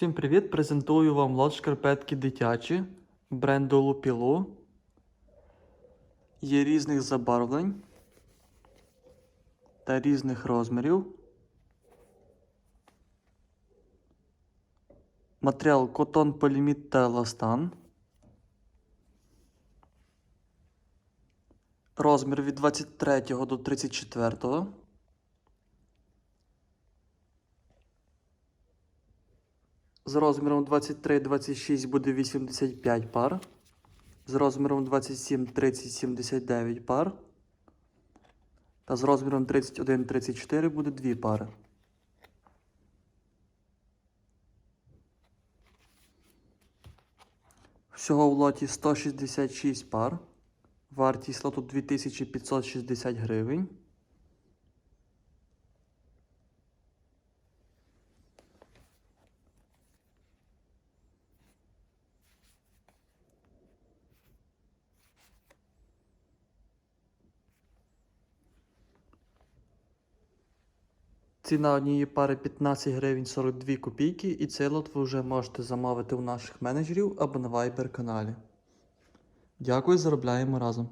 Всім привіт! Презентую вам лот шкарпетки дитячі бренду Lupilo. Є різних забарвлень та різних розмірів. Матеріал котон, поліміт та еластан. Розмір від 23 до 34. З розміром 23-26 буде 85 пар. З розміром 27-30 79 пар. Та з розміром 31-34 буде 2 пари. Всього в лоті 166 пар. Вартість лоту 2560 гривень. Ціна однієї пари 15 гривень 42 копійки, і цей лот ви вже можете замовити у наших менеджерів або на Viber каналі. Дякую, заробляємо разом.